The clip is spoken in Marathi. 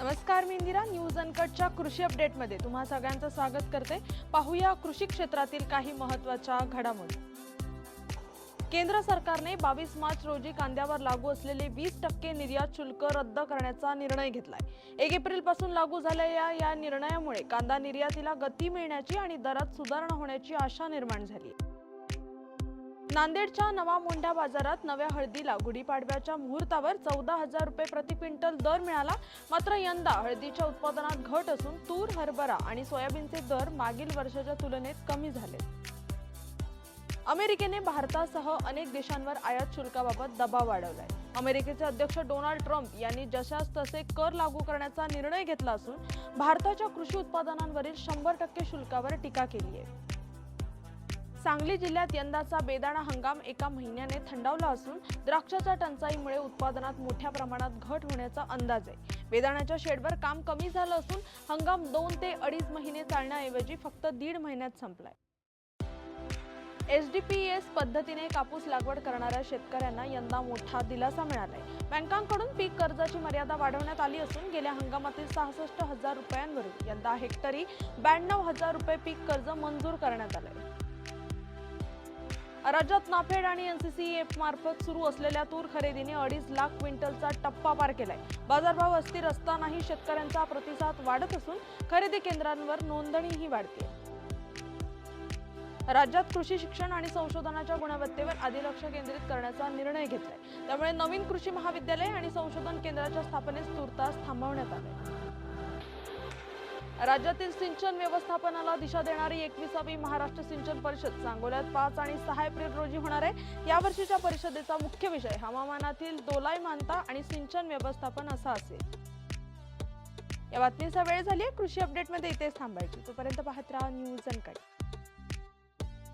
नमस्कार मी इंदिरा. न्यूज अनकटच्या कृषी अपडेटमध्ये तुम्हा सगळ्यांचं स्वागत करते. पाहूया कृषी क्षेत्रातील काही महत्त्वाच्या घडामोडी. केंद्र सरकारने बावीस मार्च रोजी कांद्यावर लागू असलेले वीस टक्के निर्यात शुल्क रद्द करण्याचा निर्णय घेतलाय. एक एप्रिलपासून लागू झालेल्या या निर्णयामुळे कांदा निर्यातीला गती मिळण्याची आणि दरात सुधारणा होण्याची आशा निर्माण झाली नांदेडच्या नवा मोंढा बाजारात नव्या हळदीला गुढीपाडव्याच्या मुहूर्तावर चौदा हजार रुपये प्रति क्विंटल दर मिळाला. मात्र यंदा हळदीच्या उत्पादनात घट असून तूर हरभरा आणि सोयाबीनचे दर मागील वर्षाच्या तुलनेत कमी झाले. अमेरिकेने भारतासह अनेक देशांवर आयात शुल्काबाबत दबाव वाढवलाय. अमेरिकेचे अध्यक्ष डोनाल्ड ट्रम्प यांनी जशास तसे कर लागू करण्याचा निर्णय घेतला असून भारताच्या कृषी उत्पादनांवरील शंभर टक्के शुल्कावर टीका केली आहे. सांगली जिल्ह्यात यंदाचा बेदाणा हंगाम एका महिन्याने थंडावला असून द्राक्षाच्या टंचाईमुळे उत्पादनात मोठ्या प्रमाणात घट होण्याचा अंदाज आहे. बेदाण्याच्या शेडवर काम कमी झालं असून हंगाम दोन ते अडीच महिने चालण्याऐवजी फक्त दीड महिन्यात संपलाय. एस पद्धतीने कापूस लागवड करणाऱ्या शेतकऱ्यांना यंदा मोठा दिलासा मिळालाय. बँकांकडून पीक कर्जाची मर्यादा वाढवण्यात आली असून गेल्या हंगामातील सहासष्ट हजार रुपयांवरून यंदा हेक्टरी ब्याण्णव हजार रुपये पीक कर्ज मंजूर करण्यात आलंय. राज्यात नाफेड आणि एनसीसीएफ मार्फत सुरू असलेल्या तूर खरेदीने अडीच लाख क्विंटलचा टप्पा पार केलाय. बाजारभाव अस्थिर असतानाही शेतकऱ्यांचा प्रतिसाद वाढत असून खरेदी केंद्रांवर नोंदणीही वाढते राज्यात कृषी शिक्षण आणि संशोधनाच्या गुणवत्तेवर आधी लक्ष केंद्रित करण्याचा निर्णय घेतलाय. त्यामुळे नवीन कृषी महाविद्यालय आणि संशोधन केंद्राच्या स्थापनेस तूर्तास थांबवण्यात आले राज्यातील सिंचन व्यवस्थापनाला दिशा देणारी एकविसावी महाराष्ट्र सिंचन परिषद सांगोल्यात पाच आणि सहा एप्रिल रोजी होणार आहे. यावर्षीच्या परिषदेचा मुख्य विषय हवामानातील दोलायमानता आणि सिंचन व्यवस्थापन असा असेल. या बातमीचा वेळ झाली आहे कृषी अपडेटमध्ये इथेच थांबायची. तोपर्यंत पाहत राहा न्यूज अनकट.